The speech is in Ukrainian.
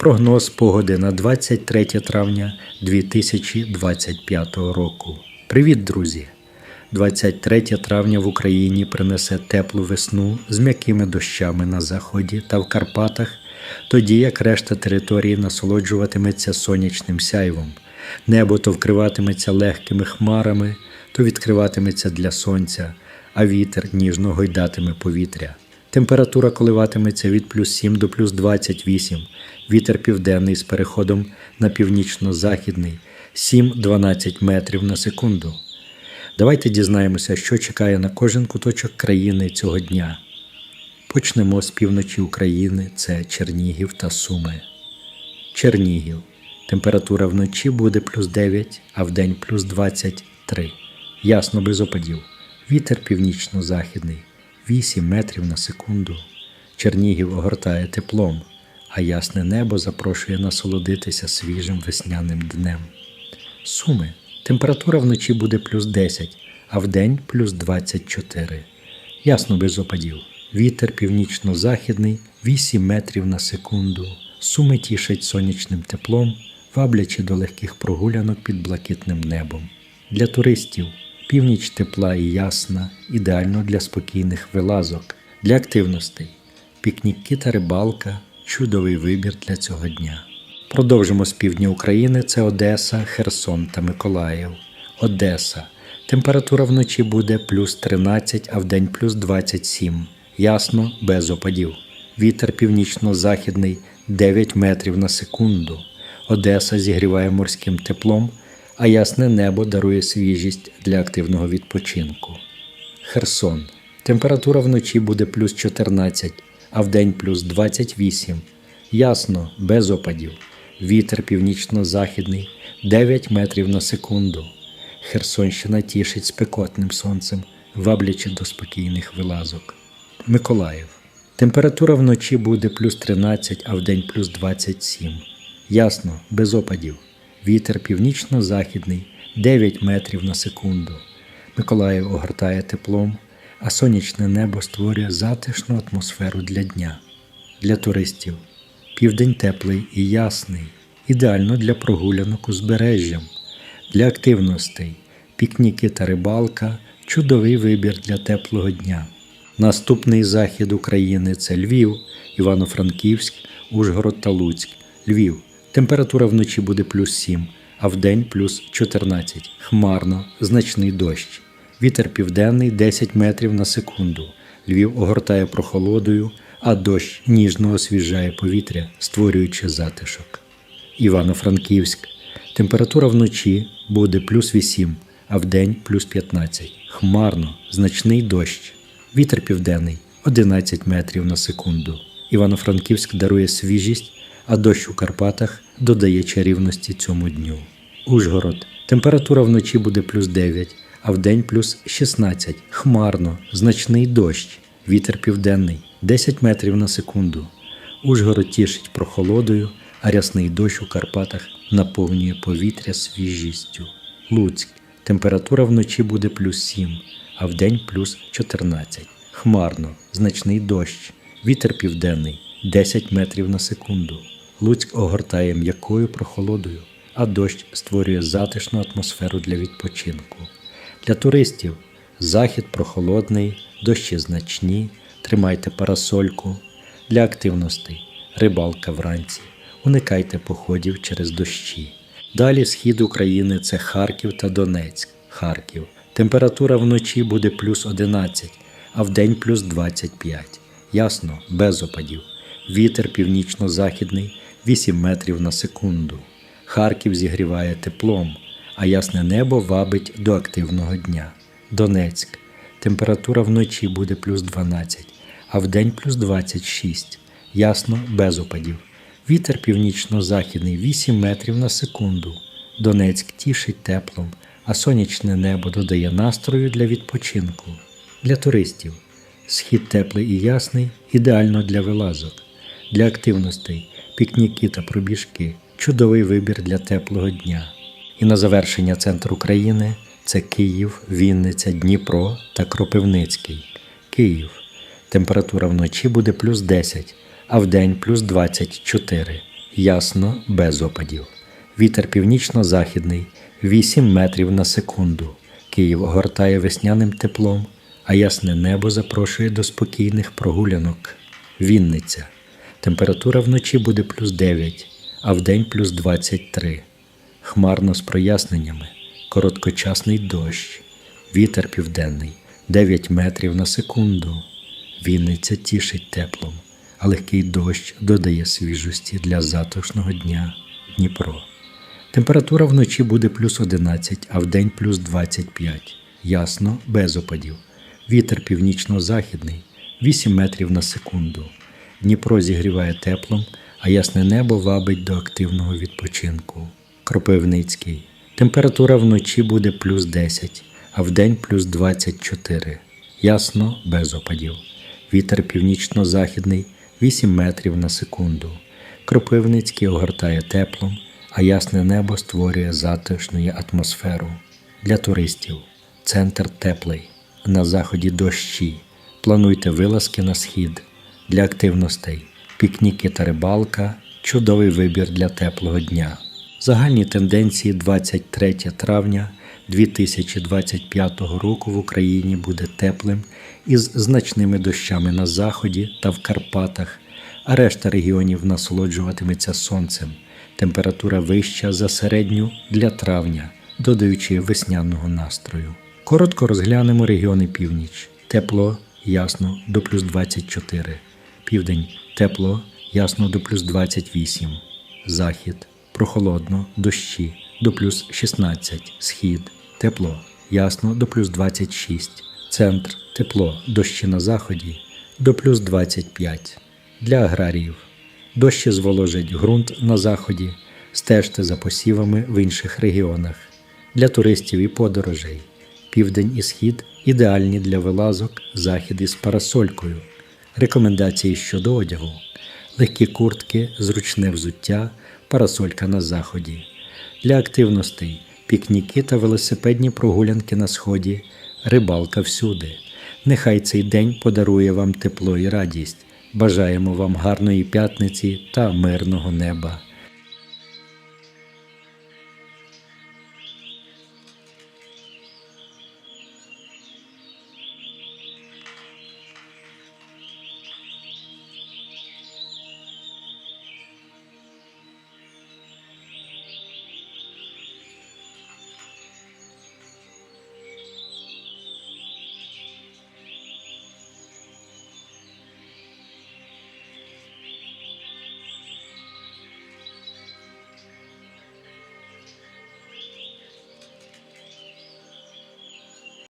Прогноз погоди на 23 травня 2025 року. Привіт, друзі! 23 травня в Україні принесе теплу весну з м'якими дощами на заході та в Карпатах, тоді як решта території насолоджуватиметься сонячним сяйвом. Небо то вкриватиметься легкими хмарами, то відкриватиметься для сонця, а вітер ніжно гойдатиме повітря. Температура коливатиметься від плюс 7 до плюс 28, вітер південний з переходом на північно-західний 7-12 метрів на секунду. Давайте дізнаємося, що чекає на кожен куточок країни цього дня. Почнемо з півночі України це Чернігів та Суми. Чернігів. Температура вночі буде плюс 9, а вдень плюс 23. Ясно без опадів. Вітер північно-західний 8 метрів на секунду. Чернігів огортає теплом, а ясне небо запрошує насолодитися свіжим весняним днем. Суми. Температура вночі буде плюс 10, а вдень плюс 24. Ясно без опадів. Вітер північно-західний 8 метрів на секунду. Суми тішать сонячним теплом, ваблячи до легких прогулянок під блакитним небом. Для туристів північ тепла і ясна, ідеально для спокійних вилазок, для активностей. Пікніки та рибалка чудовий вибір для цього дня. Продовжимо з півдня України це Одеса, Херсон та Миколаїв. Одеса. Температура вночі буде плюс 13, а вдень плюс 27. Ясно, без опадів. Вітер північно-західний 9 метрів на секунду. Одеса зігріває морським теплом, а ясне небо дарує свіжість для активного відпочинку. Херсон. Температура вночі буде плюс 14, а вдень плюс 28. Ясно, без опадів. Вітер північно-західний 9 метрів на секунду. Херсонщина тішить спекотним сонцем, ваблячи до спокійних вилазок. Миколаїв. Температура вночі буде плюс 13, а вдень плюс 27. Ясно, без опадів. Вітер північно-західний 9 метрів на секунду. Миколаїв огортає теплом, а сонячне небо створює затишну атмосферу для дня. Для туристів. Південь теплий і ясний, ідеально для прогулянок узбережжям, для активностей, пікніки та рибалка чудовий вибір для теплого дня. Наступний захід України це Львів, Івано-Франківськ, Ужгород та Луцьк. Львів. Температура вночі буде плюс 7, а вдень плюс 14. Хмарно, значний дощ. Вітер південний 10 метрів на секунду. Львів огортає прохолодою, а дощ ніжно освіжає повітря, створюючи затишок. Івано-Франківськ. Температура вночі буде плюс 8, а вдень плюс 15. Хмарно, значний дощ. Вітер південний 11 метрів на секунду. Івано-Франківськ дарує свіжість, а дощ у Карпатах додає чарівності цьому дню. Ужгород. Температура вночі буде плюс 9, а вдень плюс 16. Хмарно, значний дощ. Вітер південний 10 метрів на секунду. Ужгород тішить прохолодою, а рясний дощ у Карпатах наповнює повітря свіжістю. Луцьк. Температура вночі буде плюс 7, а вдень плюс 14. Хмарно, значний дощ. Вітер південний 10 метрів на секунду. Луцьк огортає м'якою прохолодою, а дощ створює затишну атмосферу для відпочинку. Для туристів захід прохолодний, дощі значні, тримайте парасольку. Для активностей рибалка вранці. Уникайте походів через дощі. Далі схід України це Харків та Донецьк. Харків. Температура вночі буде плюс 11, а вдень плюс 25. Ясно, без опадів. Вітер північно-західний 8 метрів на секунду. Харків зігріває теплом, а ясне небо вабить до активного дня. Донецьк. Температура вночі буде плюс 12, а вдень плюс 26. Ясно, без опадів. Вітер північно-західний 8 метрів на секунду. Донецьк тішить теплом, а сонячне небо додає настрою для відпочинку. Для туристів. Схід теплий і ясний, ідеально для вилазок, для активностей, пікніки та пробіжки. Чудовий вибір для теплого дня. І на завершення центр України це Київ, Вінниця, Дніпро та Кропивницький. Київ. Температура вночі буде плюс 10, а вдень плюс 24. ясно, без опадів. Вітер північно-західний 8 метрів на секунду. Київ огортає весняним теплом, а ясне небо запрошує до спокійних прогулянок. Вінниця. Температура вночі буде плюс 9, а вдень плюс 23. Хмарно з проясненнями, короткочасний дощ, вітер південний 9 метрів на секунду. Вінниця тішить теплом, а легкий дощ додає свіжості для затишного дня Дніпро. Температура вночі буде плюс 11, а вдень плюс 25. Ясно, без опадів. Вітер північно-західний 8 метрів на секунду. Дніпро зігріває теплом, а ясне небо вабить до активного відпочинку. Кропивницький. Температура вночі буде плюс 10, а вдень плюс 24. Ясно, без опадів. Вітер північно-західний 8 метрів на секунду. Кропивницький огортає теплом, а ясне небо створює затишну атмосферу. Для туристів центр теплий, на заході дощі. Плануйте вилазки на схід. Для активностей пікніки та рибалка чудовий вибір для теплого дня. Загальні тенденції 23 травня 2025 року в Україні буде теплим із значними дощами на заході та в Карпатах, а решта регіонів насолоджуватиметься сонцем. Температура вища за середню для травня, додаючи весняного настрою. Коротко розглянемо регіони північ. Тепло, ясно, до плюс 24. Південь тепло, ясно до плюс 28. Захід прохолодно, дощі до плюс 16. Схід тепло, ясно до плюс 26. Центр тепло, дощі на заході до плюс 25. Для аграріїв дощі зволожать ґрунт на заході, стежте за посівами в інших регіонах. Для туристів і подорожей південь і схід ідеальні для вилазок, захід із парасолькою. Рекомендації щодо одягу: легкі куртки, зручне взуття, парасолька на заході. Для активностей пікніки та велосипедні прогулянки на сході, рибалка всюди. Нехай цей день подарує вам тепло і радість. Бажаємо вам гарної п'ятниці та мирного неба.